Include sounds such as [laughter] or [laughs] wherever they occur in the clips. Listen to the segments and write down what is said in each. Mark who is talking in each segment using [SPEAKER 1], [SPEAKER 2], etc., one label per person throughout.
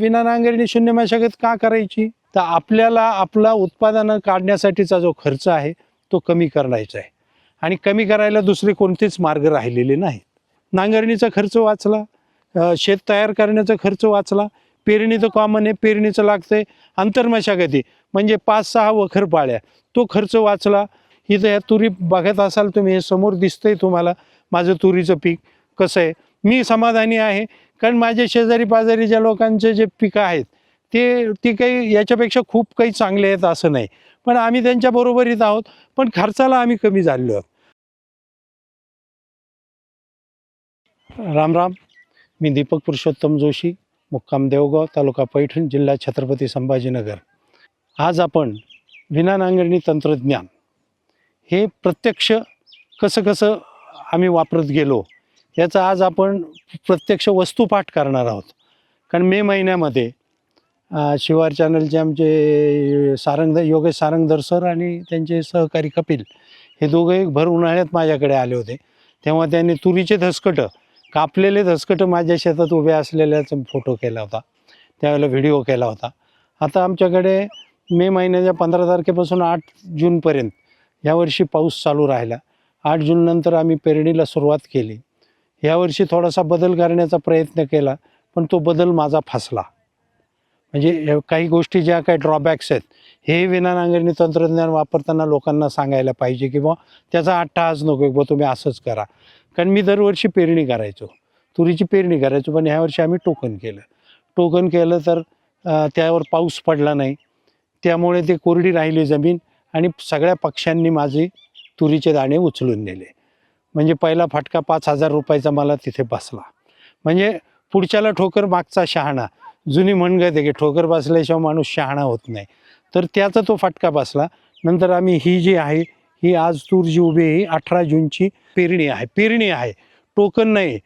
[SPEAKER 1] विना नांगरणी शून्य मशागत का करायची? तर आपल्याला आपला उत्पादनं काढण्यासाठीचा जो खर्च आहे तो कमी करायचा आहे. आणि कमी करायला दुसरे कोणतेच मार्ग राहिलेले नाहीत. नांगरणीचा खर्च वाचला शेत तयार करण्याचा खर्च वाचला पेरणीचं कॉमन आहे पेरणीचं लागतंय आंतरमशागती म्हणजे पाच सहा वखर पाळ्या तो खर्च वाचला. इथं ह्या तुरी बघत असाल तुम्ही हे समोर दिसतंय तुम्हाला माझं तुरीचं पीक कसं आहे. मी समाधानी आहे कारण माझे शेजारी पाजारी ज्या लोकांचे जे पिकं आहेत ते ती काही याच्यापेक्षा खूप काही चांगले आहेत असं नाही. पण आम्ही त्यांच्या बरोबरीत आहोत पण खर्चाला आम्ही कमी झालेलो आहोत. राम राम. मी दीपक पुरुषोत्तम जोशी मुक्काम देवगाव तालुका पैठण जिल्हा छत्रपती संभाजीनगर. आज आपण विना नांगरणी तंत्रज्ञान हे प्रत्यक्ष कसं कसं आम्ही वापरत गेलो याचा आज आपण प्रत्यक्ष वस्तूपाठ करणार आहोत. कारण मे महिन्यामध्ये शिवार चॅनलचे आमचे सारंग योगेश सारंगधर सर आणि त्यांचे सहकारी कपिल हे दोघे भर उन्हाळ्यात माझ्याकडे आले होते. तेव्हा त्यांनी तुरीचे धसकटं कापलेले धसकटं माझ्या शेतात उभे असलेल्याचा फोटो केला होता. त्यावेळेला व्हिडिओ केला होता. आता आमच्याकडे मे महिन्याच्या पंधरा तारखेपासून आठ जूनपर्यंत यावर्षी पाऊस चालू राहिला. आठ जूननंतर आम्ही पेरणीला सुरुवात केली. यावर्षी थोडासा बदल करण्याचा प्रयत्न केला पण तो बदल माझा फसला. म्हणजे काही गोष्टी ज्या काही ड्रॉबॅक्स आहेत हे विना नांगरणी तंत्रज्ञान वापरताना लोकांना सांगायला पाहिजे किंवा त्याचा अट्टाहास नको की बुवा तुम्ही असंच करा. कारण मी दरवर्षी पेरणी करायचो तुरीची पेरणी करायचो पण ह्यावर्षी आम्ही टोकन केलं. टोकन केलं तर त्यावर पाऊस पडला नाही. त्यामुळे ते कोरडी राहिली जमीन आणि सगळ्या पक्ष्यांनी माझे तुरीचे दाणे उचलून नेले. म्हणजे पहिला फटका पाच हजार रुपयाचा मला तिथे बसला. म्हणजे पुढच्याला ठोकर मागचा शहाणा. जुनी म्हणगत आहे की ठोकर बसल्याशिवाय माणूस शहाणा होत नाही. तर त्याचा तो फटका बसला. नंतर आम्ही ही जी आहे ही आज तूर जी उभी आहे ही अठरा जूनची पेरणी आहे. पेरणी आहे. टोकन नाही.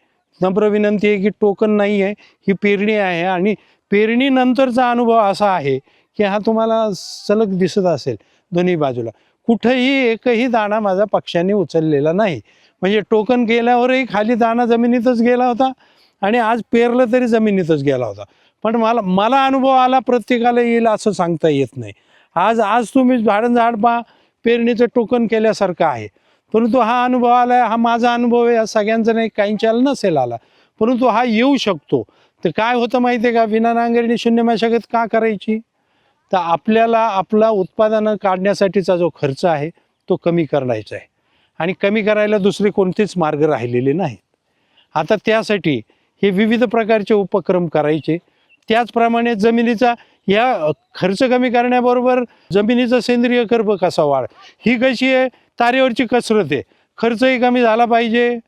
[SPEAKER 1] नम्र विनंती आहे की टोकन नाही आहे. ही पेरणी आहे आणि पेरणीनंतरचा अनुभव असा आहे की हा तुम्हाला सलग दिसत असेल दोन्ही बाजूला. कुठंही एकही दाणा माझा पक्षाने उचललेला नाही. म्हणजे टोकन केल्यावरही खाली दाना जमिनीतच गेला होता आणि आज पेरलं तरी जमिनीतच गेला होता. पण मला मला अनुभव आला प्रत्येकाला येईल असं सांगता येत नाही. आज आज तुम्ही झाडं झाड पहा पेरणीचं टोकन केल्यासारखं आहे. परंतु हा अनुभव आला हा माझा अनुभव आहे हा सगळ्यांचा नाही काहींच्याला नसेल आला. परंतु हा येऊ शकतो. तर काय होतं माहिती आहे का? विना नांगरणी शून्य मशागत का करायची? तर आपल्याला आपला उत्पादनं काढण्यासाठीचा जो खर्च आहे तो कमी करायचा आहे. आणि कमी करायला दुसरे कोणतेच मार्ग राहिलेले नाहीत. आता त्यासाठी हे विविध प्रकारचे उपक्रम करायचे. त्याचप्रमाणे जमिनीचा या खर्च कमी करण्याबरोबर जमिनीचा सेंद्रिय कर्ब कसा वाढ ही कशी आहे? तारेवरची कसरत आहे. खर्चही कमी झाला पाहिजे.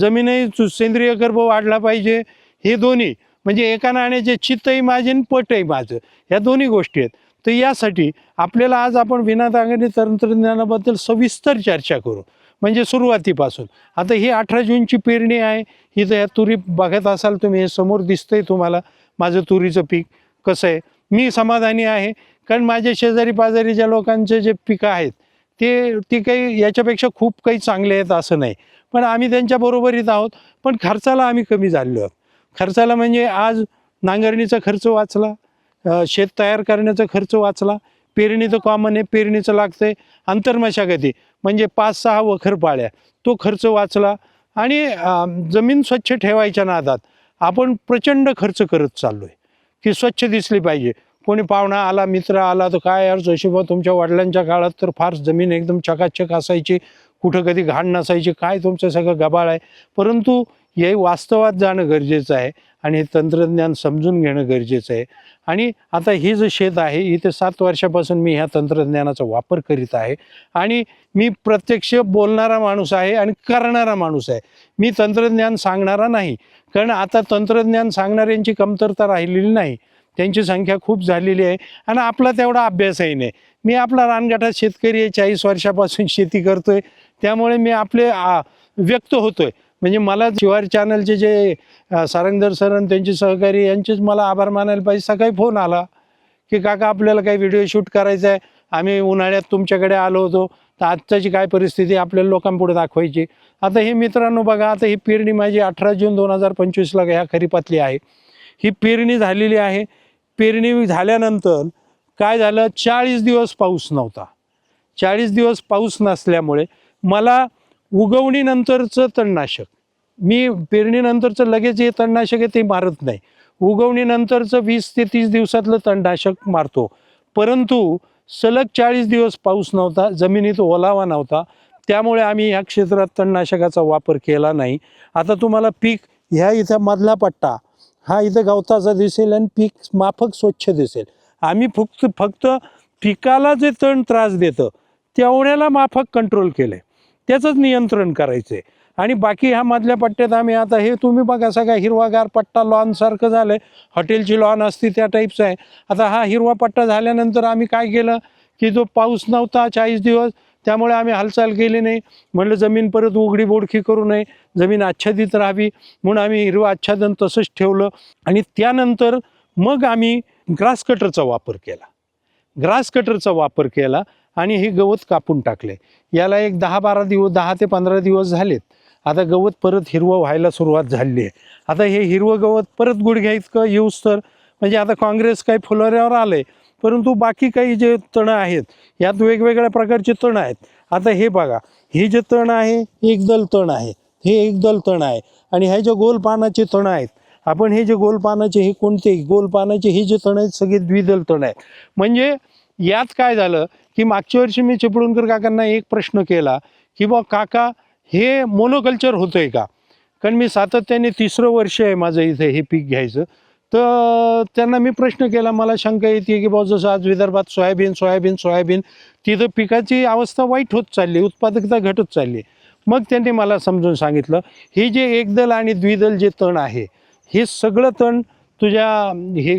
[SPEAKER 1] जमीनही सेंद्रिय कर्ब वाढला पाहिजे. हे दोन्ही म्हणजे एका नाण्याचे चित्तही माझे आणि पटही माझं ह्या दोन्ही गोष्टी आहेत. तर यासाठी आपल्याला आज आपण विना तंत्रज्ञानाबद्दल सविस्तर चर्चा करू. म्हणजे सुरुवातीपासून. आता ही अठरा जूनची पेरणी आहे. ही तर या तुरी बघत असाल तुम्ही हे समोर दिसतंय तुम्हाला माझं तुरीचं पीक कसं आहे. मी समाधानी आहे. कारण माझे शेजारी पाजारी ज्या लोकांचे जे पिकं आहेत ते ती काही याच्यापेक्षा खूप काही चांगले आहेत असं नाही. पण आम्ही त्यांच्याबरोबरीत आहोत. पण खर्चाला आम्ही कमी झालेलो आहोत. खर्चाला म्हणजे आज नांगरणीचा खर्च वाचला शेत तयार करण्याचा खर्च वाचला पेरणीचं कॉमन आहे पेरणीचं लागतंय आंतरमशागती म्हणजे पाच सहा वखर पाळ्या. तो खर्च वाचला आणि जमीन स्वच्छ ठेवायच्या नादात आपण प्रचंड खर्च करत चाललो आहे की स्वच्छ दिसली पाहिजे. कोणी पाहुणा आला मित्र आला तर काय यार जोशीबा तुमच्या वडिलांच्या काळात तर फार जमीन एकदम चकाचक असायची. कुठं कधी घाण नसायची. काय तुमचं सगळं गबाळ आहे. परंतु हे वास्तवात जाणं गरजेचं आहे. आणि हे तंत्रज्ञान समजून घेणं गरजेचं आहे. आणि आता हे जे शेत आहे इथे सात वर्षापासून मी ह्या तंत्रज्ञानाचा वापर करीत आहे. आणि मी प्रत्यक्ष बोलणारा माणूस आहे आणि करणारा माणूस आहे. मी तंत्रज्ञान सांगणारा नाही. कारण आता तंत्रज्ञान सांगणाऱ्यांची कमतरता राहिलेली नाही. त्यांची संख्या खूप झालेली आहे. आणि आपला तेवढा अभ्यासही नाही. मी आपला रानगाठा शेतकरी आहे चाळीस वर्षापासून शेती करतोय. त्यामुळे मी आपले व्यक्त व्यक्त होतोय. म्हणजे मला शिवार चॅनलचे जे सारंगधर सर आणि त्यांचे सहकारी यांचेच मला आभार मानायला पाहिजे. सकाळी फोन आला की काका आपल्याला काही व्हिडिओ शूट करायचा आहे आम्ही उन्हाळ्यात तुमच्याकडे आलो होतो. तर आत्ताची काय परिस्थिती आपल्याला लोकांपुढे दाखवायची. आता हे मित्रांनो बघा आता ही पेरणी माझी अठरा जून दोन हजार पंचवीसला ह्या खरीपातली आहे. ही पेरणी झालेली आहे. पेरणी झाल्यानंतर काय झालं? चाळीस दिवस पाऊस नव्हता. चाळीस दिवस पाऊस नसल्यामुळे मला उगवणीनंतरचं तणनाशक. मी पेरणीनंतरचं लगेच हे तणनाशक आहे ते मारत नाही. उगवणीनंतरचं वीस ते तीस दिवसातलं तणनाशक मारतो. परंतु सलग चाळीस दिवस पाऊस नव्हता जमिनीत ओलावा नव्हता. त्यामुळे आम्ही ह्या क्षेत्रात तणनाशकाचा वापर केला नाही. आता तुम्हाला पीक ह्या इथं मधला पट्टा हा इथं गवताचा दिसेल आणि पीक माफक स्वच्छ दिसेल. आम्ही फक्त फक्त पिकाला जे तण त्रास देतं तेवढ्याला माफक कंट्रोल केलं आहे त्याचंच नियंत्रण करायचं आहे आणि बाकी ह्या मधल्या पट्ट्यात आम्ही आता हे तुम्ही बघा सगळा हिरवागार पट्टा लॉनसारखं झालं आहे हॉटेलची लॉन असते त्या टाईपचं आहे. आता हा हिरवा पट्टा झाल्यानंतर आम्ही काय केलं की जो पाऊस नव्हता चाळीस दिवस त्यामुळे आम्ही हालचाल केली नाही. म्हणलं जमीन परत उघडी बोडखी करू नये. जमीन आच्छादित राहावी. म्हणून आम्ही हिरवं आच्छादन तसंच ठेवलं. आणि त्यानंतर मग आम्ही ग्रास कटरचा वापर केला. ग्रास कटरचा वापर केला. आणि हे गवत कापून टाकले. याला एक दहा बारा दिवस दहा ते पंधरा दिवस झालेत. आता गवत परत हिरवं व्हायला सुरुवात झाली आहे. आता हे हिरवं गवत परत गुडघ्या इतकं येऊस तर? म्हणजे आता काँग्रेस काही फुलोऱ्यावर आहे परंतु बाकी काही जे तणं आहेत यात वेगवेगळ्या प्रकारचे तण आहेत. आता हे बघा हे जे तण आहे एकदल तण आहे. हे एकदल तण आहे. आणि ह्या जे गोल पानाचे तण आहेत आपण हे जे गोल पानाचे हे कोणते? गोल पानाचे हे जे तण आहेत सगळे द्विदल तण आहेत. म्हणजे यात काय झालं की मागच्या वर्षी मी चिपळूणकर काकांना एक प्रश्न केला की बा काका हे मोनोकल्चर होतं आहे का? कारण मी सातत्याने तिसरं वर्ष आहे माझं इथे हे पीक घ्यायचं. तर त्यांना मी प्रश्न केला मला शंका येते की बाबा जसं आज विदर्भात सोयाबीन सोयाबीन सोयाबीन तिथं पिकाची अवस्था वाईट होत चालली उत्पादकता घटत चालली. मग त्यांनी मला समजून सांगितलं हे जे एकदल आणि द्विदल जे तण आहे हे सगळं तण तुझ्या हे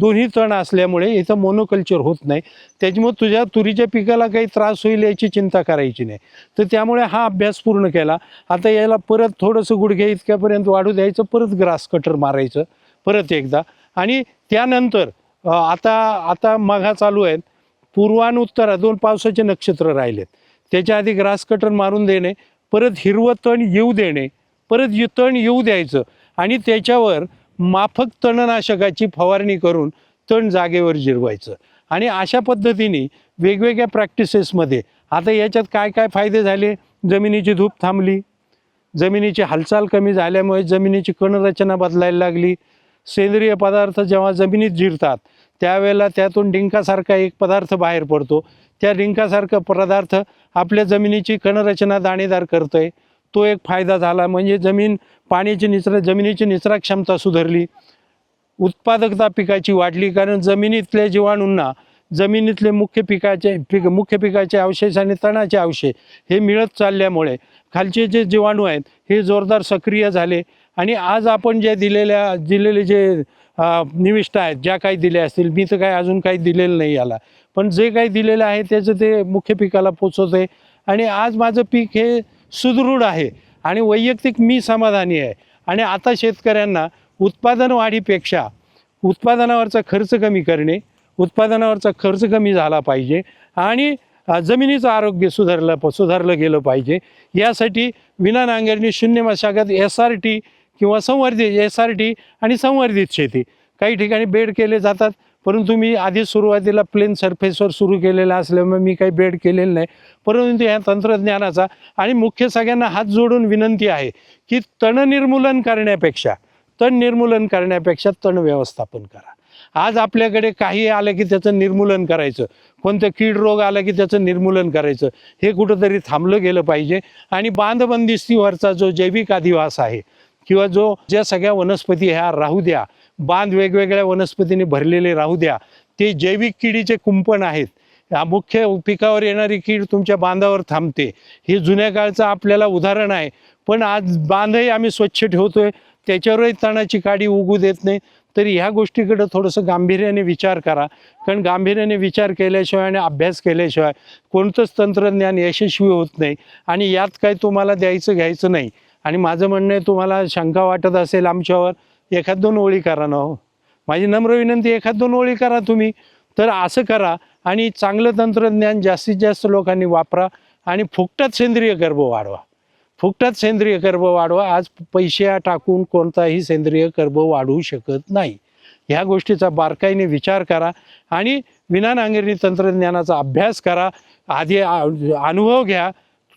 [SPEAKER 1] दोन्ही तण असल्यामुळे इथं मोनोकल्चर होत नाही. त्याच्यामुळे तुझ्या तुरीच्या पिकाला काही त्रास होईल याची चिंता करायची नाही. तर त्यामुळे हा अभ्यास पूर्ण केला. आता याला परत थोडंसं गुडघ्या इतक्यापर्यंत वाढू द्यायचं परत ग्रास कटर मारायचं परत एकदा. आणि त्यानंतर आता आता माघा चालू आहेत. पूर्वान उत्तरा दोन पावसाचे नक्षत्र राहिलेत. त्याच्या आधी ग्रास कटर मारून देणे परत हिरवं तण येऊ देणे परत तण येऊ द्यायचं. आणि त्याच्यावर माफक तणनाशकाची फवारणी करून तण जागेवर जिरवायचं. आणि अशा पद्धतीने वेगवेगळ्या प्रॅक्टिसेसमध्ये आता याच्यात काय काय फायदे झाले? जमिनीची धूप थांबली. जमिनीची हालचाल कमी झाल्यामुळे जमिनीची कणरचना बदलायला लागली. सेंद्रिय पदार्थ जेव्हा जमिनीत जिरतात त्यावेळेला त्यातून डिंकासारखा एक पदार्थ बाहेर पडतो. त्या डिंकासारखा पदार्थ आपल्या जमिनीची कणरचना दाणेदार करतोय. तो एक फायदा झाला. म्हणजे जमीन पाण्याची निचरा जमिनीची निचरा क्षमता सुधारली. उत्पादकता पिकाची वाढली. कारण जमिनीतल्या जीवाणूंना जमिनीतले मुख्य पिकाचे पिक मुख्य पिकाचे अवशेष आणि तणाचे अवशेष हे मिळत चालल्यामुळे खालचे जे जीवाणू आहेत हे जोरदार सक्रिय झाले. आणि आज आपण जे दिलेल्या दिलेले जे निविष्ट आहेत ज्या काही दिल्या असतील मी तर काय अजून काही दिलेलं नाही याला. पण जे काही दिलेलं आहे त्याचं ते मुख्य पिकाला पोचवत आहे आणि आज माझं पीक हे सुदृढ आहे आणि वैयक्तिक मी समाधानी आहे. आणि आता शेतकऱ्यांना उत्पादन वाढीपेक्षा उत्पादनावरचा खर्च कमी करणे उत्पादनावरचा खर्च कमी झाला पाहिजे आणि जमिनीचं आरोग्य सुधारलं सुधारलं गेलं पाहिजे. यासाठी विना नांगरणी शून्य मशागत एस आर टी किंवा संवर्धित एस आर टी आणि संवर्धित शेती. काही ठिकाणी बेड केले जातात परंतु मी आधी सुरुवातीला प्लेन सरफेसवर सुरू केलेलं असल्यामुळे मी काही बेड केलेलं नाही. परंतु ह्या तंत्रज्ञानाचा आणि मुख्य सगळ्यांना हात जोडून विनंती आहे की तण निर्मूलन करण्यापेक्षा तण निर्मूलन करण्यापेक्षा तण व्यवस्थापन करा. आज आपल्याकडे काही आलं की त्याचं निर्मूलन करायचं कोणतं कीड रोग आला की त्याचं निर्मूलन करायचं हे कुठंतरी थांबलं गेलं पाहिजे. आणि बांधबंदिस्तीवरचा जो जैविक अधिवास आहे किंवा जो ज्या सगळ्या वनस्पती ह्या राहू द्या बांध वेगवेगळ्या वनस्पतीने भरलेले राहू द्या. ते जैविक किडीचे कुंपण आहेत. या मुख्य पिकावर येणारी कीड तुमच्या बांधावर थांबते. हे जुन्या काळचं आपल्याला उदाहरण आहे. पण आज बांधही आम्ही स्वच्छ ठेवतो आहे त्याच्यावरही तणाची काडी उगू देत नाही. तरी ह्या गोष्टीकडं थोडंसं गांभीर्याने विचार करा. कारण गांभीर्याने विचार केल्याशिवाय आणि अभ्यास केल्याशिवाय कोणतंच तंत्रज्ञान यशस्वी होत नाही. आणि यात काय तुम्हाला द्यायचं घ्यायचं नाही. आणि माझं म्हणणं आहे तुम्हाला शंका वाटत असेल आमच्यावर एखाद दोन ओळी करा ना हो. माझी नम्र विनंती एखाद दोन ओळी करा तुम्ही. तर असं करा आणि चांगलं तंत्रज्ञान जास्तीत जास्त लोकांनी वापरा आणि फुकटात सेंद्रिय गर्भ वाढवा. फुकटात सेंद्रिय गर्भ वाढवा. आज पैसे टाकून कोणताही सेंद्रिय गर्भ वाढवू शकत नाही. ह्या गोष्टीचा बारकाईने विचार करा आणि विना नांगरणी तंत्रज्ञानाचा अभ्यास करा. आधी अनुभव घ्या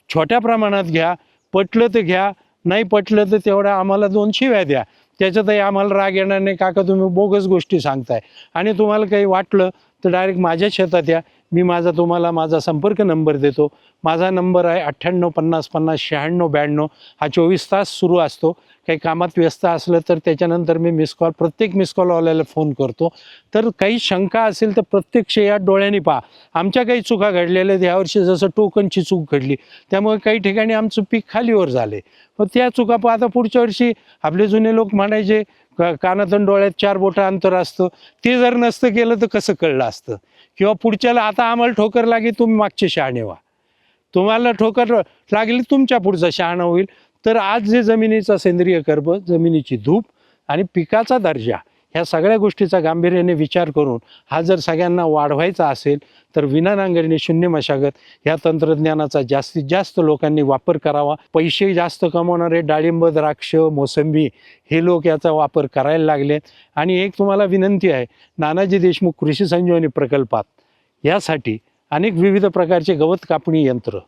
[SPEAKER 1] छोट्या प्रमाणात घ्या पटलं तर घ्या नाही पटलं तर तेवढ्या आम्हाला दोन शिव्या द्या. त्याच्यातही आम्हाला राग येणार नाही. काका तुम्ही बोगस गोष्टी सांगताय. आणि तुम्हाला काही वाटलं तर डायरेक्ट माझ्या शेतात या. मी माझा तुम्हाला माझा संपर्क नंबर देतो. माझा नंबर आहे अठ्ठ्याण्णव पन्नास पन्नास शहाण्णव ब्याण्णव. हा चोवीस तास सुरू असतो. काही कामात व्यस्त असलं तर त्याच्यानंतर मी मिस कॉल प्रत्येक मिस कॉलवाल्याला फोन करतो. तर काही शंका असेल तर प्रत्यक्ष या डोळ्यांनी पहा. आमच्या काही चुका घडलेल्या आहेत. यावर्षी जसं टोकनची चूक घडली त्यामुळे काही ठिकाणी आमचं पीक खालीवर झाले मग त्या चुका पहा. आता पुढच्या वर्षी आपले जुने लोक म्हणायचे का कानातून डोळ्यात चार बोटं अंतर असतं. ते जर नसतं केलं तर कसं कळलं असतं? किंवा पुढच्याला आता आम्हाला ठोकर लागेल तुम्ही मागचे शहाणे व्हा. तुम्हाला ठोकर लागली तुमच्या पुढचा शहाणा होईल. तर आज जे जमिनीचा सेंद्रिय कर्ब जमिनीची धूप आणि पिकाचा दर्जा ह्या सगळ्या गोष्टीचा गांभीर्याने विचार करून हा जर सगळ्यांना वाढवायचा असेल तर विना नांगरणी शून्य मशागत ह्या तंत्रज्ञानाचा जास्तीत जास्त लोकांनी वापर करावा. पैसे जास्त कमवणारे डाळिंब द्राक्ष मोसंबी हे लोक याचा वापर करायला लागले. आणि एक तुम्हाला विनंती आहे नानाजी देशमुख कृषी संजीवनी प्रकल्पात यासाठी अनेक विविध प्रकारचे गवत कापणी यंत्र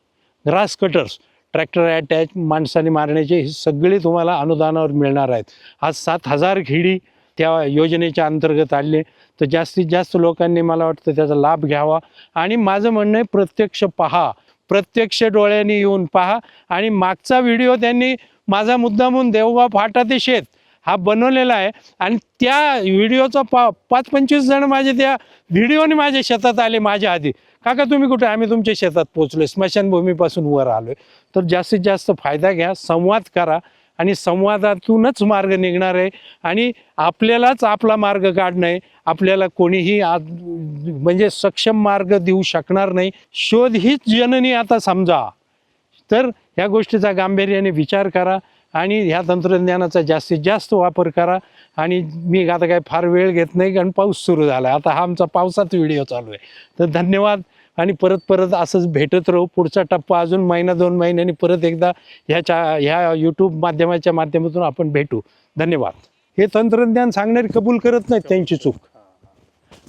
[SPEAKER 1] ग्रास कटर्स ट्रॅक्टर अटॅच माणसाने मारण्याचे हे सगळे तुम्हाला अनुदानावर मिळणार आहेत. आज सात हजार खेडी त्या योजनेच्या अंतर्गत आले. तर जास्तीत जास्त लोकांनी मला वाटतं त्याचा लाभ घ्यावा. आणि माझं म्हणणं आहे प्रत्यक्ष पहा. प्रत्यक्ष डोळ्यांनी येऊन पहा. आणि मागचा व्हिडिओ त्यांनी माझा मुद्दामून देवगाव फाटा ते शेत. हा बनवलेला आहे. आणि त्या व्हिडिओचा पा पाच पंचवीस जण माझे त्या व्हिडिओने माझ्या शेतात आले माझ्या आधी. काका तुम्ही कुठे? आम्ही तुमच्या शेतात पोचलो स्मशानभूमीपासून वर आलोय. तर जास्तीत जास्त फायदा घ्या संवाद करा आणि संवादातूनच मार्ग निघणार आहे. आणि आपल्यालाच आपला मार्ग काढणं आहे. आपल्याला कोणीही आज म्हणजे सक्षम मार्ग देऊ शकणार नाही. शोध हीच जननी आता समजा. तर ह्या गोष्टीचा गांभीर्याने विचार करा. आणि ह्या तंत्रज्ञानाचा जास्तीत जास्त वापर करा. आणि मी आता काय फार वेळ घेत नाही कारण पाऊस सुरू झाला आता हा आमचा पावसात व्हिडिओ चालू आहे. तर धन्यवाद. आणि परत परत असंच भेटत राहू. पुढचा टप्पा अजून महिना दोन महिन्यांनी परत एकदा ह्याच्या ह्या यूट्यूब माध्यमाच्या माध्यमातून आपण भेटू. धन्यवाद. हे तंत्रज्ञान सांगणारे कबूल करत नाहीत त्यांची चूक.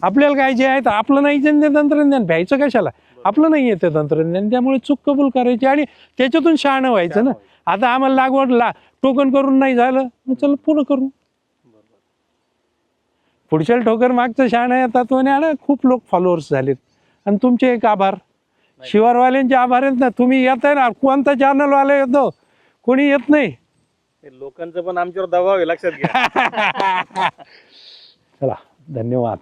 [SPEAKER 1] आपल्याला काय जे आहे तर आपलं नाही जे तंत्रज्ञान भ्यायचं कशाला? आपलं नाही येतं तंत्रज्ञान. त्यामुळे चूक कबूल करायची आणि त्याच्यातून शहाणं व्हायचं ना. आता आम्हाला लागवड ला टोकन करून नाही झालं मग चला पूर्ण करू. पुढच्या ठोकर मागचं शहाणं येतात म्हणे आणि खूप लोक फॉलोअर्स झालेत. आणि तुमचे एक आभार. शिवारवाल्यांचे आभार आहेत ना तुम्ही येत आहे ना कोणता चॅनलवाला येतो? कोणी येत नाही?
[SPEAKER 2] हे लोकांचं पण आमच्यावर दबाव आहे लक्षात घ्या. [laughs]
[SPEAKER 1] चला धन्यवाद.